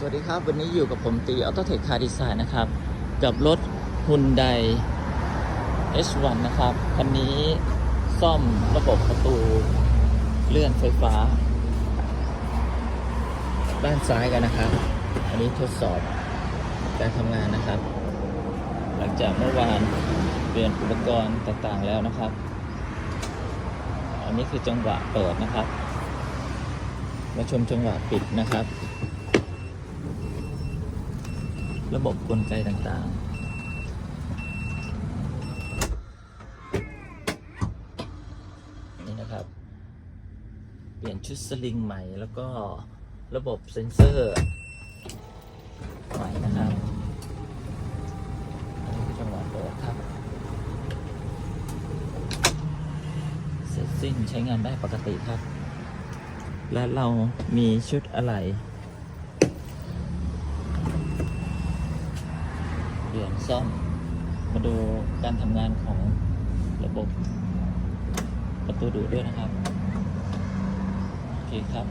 สวัสดีครับ วันนี้อยู่กับผมตีออโตเทคคาร์ดีไซน์นะครับ กับรถ Hyundai H1 นะครับ คันนี้ซ่อมระบบประตูเลื่อนไฟฟ้า ด้านซ้ายกันนะครับ อันนี้ทดสอบการทำงานนะครับ หลังจากเมื่อวานเปลี่ยนอุปกรณ์ต่างๆแล้วนะครับ อันนี้คือจังหวะเปิดนะครับ มาชมจังหวะปิดนะครับ ระบบกลไกต่างๆนี่นะครับเปลี่ยนชุดสลิงใหม่แล้วก็ระบบเซ็นเซอร์ใหม่นะครับอันนี้คือจังหวะเปิดครับ เสร็จสิ้นใช้งานได้ปกติครับ และเรามีชุดอะไร เปลี่ยน ซ่อมมาดูการทำงานของระบบประตูดูดด้วยนะครับ โอเคครับ